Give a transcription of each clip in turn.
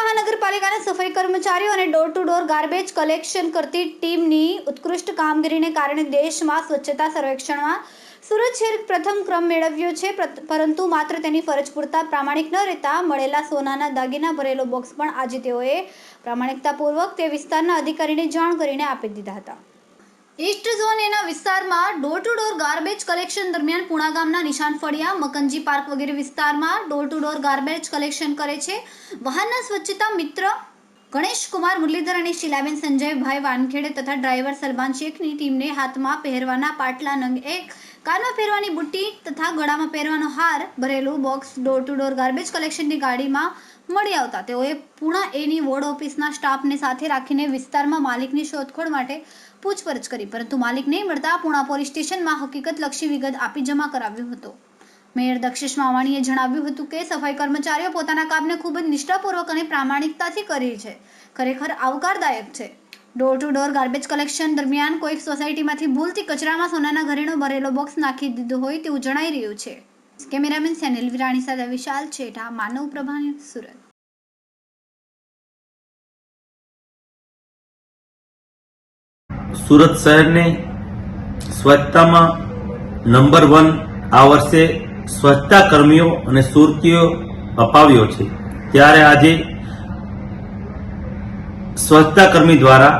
મહાનગરપાલિકાના સફાઈ કર્મચારીઓ અને door to door garbage collection કરતી ટીમની ઉત્કૃષ્ટ કામગીરીને કારણે દેશમાં સ્વચ્છતા સર્વેક્ષણમાં સુરત શહેર પ્રથમ ક્રમ મેળવ્યો છે. પરંતુ માત્ર તેની ફરજ પૂરતા પ્રામાણિક ન રહેતા મળેલા સોનાના દાગીના ભરેલો બોક્સ પણ આજે તેઓએ પ્રામાણિકતાપૂર્વક તે વિસ્તારના અધિકારીને જાણ કરીને આપી દીધા હતા. ઈસ્ટ ઝોન એના વિસ્તારમાં door to door garbage collection દરમિયાન પુણા ગામના નિશાન ફળિયા, મકનજી પાર્ક વગેરે વિસ્તારમાં door to door garbage collection કરે છે. વાહનના સ્વચ્છતા મિત્ર ગણેશ કુમાર, મુરલીધર અને શીલાબેન સંજયભાઈ વાનખેડે તથા ડ્રાઈવર સલમાન શેખની ટીમને હાથમાં પહેરવાના પાટલા નંગ એક કાનમાં પહેરવાની બુટ્ટી તથા ગળામાં પહેરવાનો હાર ભરેલું box door to door garbage કલેક્શનની ગાડીમાં મળી આવતા. તેઓએ પુણા એની વોર્ડ ઓફિસના સ્ટાફને સાથે રાખીને વિસ્તારમાં માલિકની શોધખોળ માટે પૂછપરછ કરી. પરંતુ માલિક નહીં મળતા પુણા પોલીસ સ્ટેશનમાં હકીકતલક્ષી વિગત આપી જમા કરાવ્યું હતું. મેયર દક્ષેશ માવાણીએ જણાવ્યું હતું કે સફાઈ કર્મચારીઓ પોતાના કામને ખૂબ જ નિષ્ઠાપૂર્વક અને પ્રામાણિકતાથી કરી છે. ખરેખર આવકારદાયક છે. Door to door garbage collection દરમિયાન કોઈક સોસાયટીમાંથી ભૂલથી કચરામાં સોનાના ઘરેણો ભરેલો બોક્સ નાખી દીધો હોય તેવું જણાઈ રહ્યું છે. કેમેરામેન સેનિલ વિરાણી સાથે વિશાલ છેઠા, માનવ પ્રભા સુરત. સુરત શહેરને સ્વચ્છતામાં નંબર વન આ વર્ષે સ્વચ્છતા કર્મીઓ અને સુરતીઓ અપાવ્યો છે. ત્યારે આજે સ્વચ્છતા કર્મી દ્વારા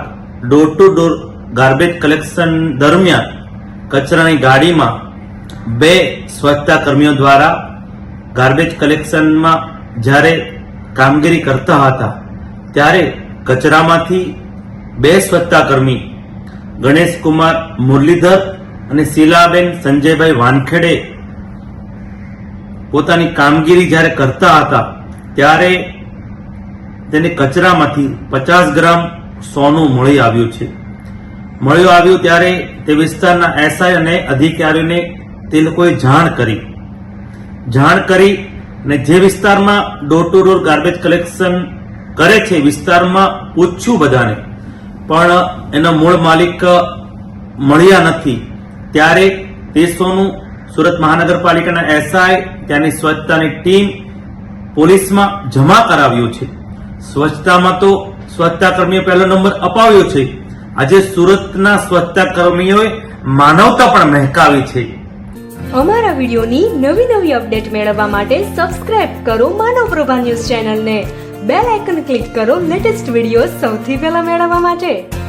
door to door garbage collection દરમિયાન કચરાની ગાડીમાં બે સ્વચ્છતા કર્મીઓ દ્વારા ગાર્બેજ કલેક્શનમાં જ્યારે કામગીરી કરતા હતા, ત્યારે કચરામાંથી બે સ્વચ્છતા કર્મી ગણેશ કુમાર મુરલીધર અને શીલાબેન સંજયભાઈ વાનખેડે પોતાની કામગીરી જ્યારે કરતા હતા, ત્યારે તેને કચરામાંથી પચાસ ગ્રામ સોનું મળી આવ્યું છે. મળ્યું આવ્યું ત્યારે તે વિસ્તારના એસઆઈ અને અધિકારીઓને તે લોકોએ જાણ કરી. જાણ કરી અને જે વિસ્તારમાં door to door garbage collection કરે છે વિસ્તારમાં પૂછ્યું બધાને. પણ એના મૂળ માલિક મળ્યા નથી. ત્યારે તે સોનું સુરત મહાનગરપાલિકાના એસઆઈ ત્યાંની સ્વચ્છતાની ટીમ પોલીસમાં જમા કરાવ્યું છે. સ્વચ્છતામાં તો સ્વચ્છતા કર્મીઓ પહેલો નંબર અપાવ્યો છે. આજે સુરતના સ્વચ્છતા કર્મીઓએ માનવતા પણ મહેકાવી છે. અમારા વિડિયોની નવી નવી અપડેટ મેળવવા માટે સબસ્ક્રાઇબ કરો માનવ પ્રભા ન્યૂઝ ચેનલને. બેલ આઇકન ક્લિક કરો લેટેસ્ટ વીડિયો સૌથી પહેલા મેળવવા માટે.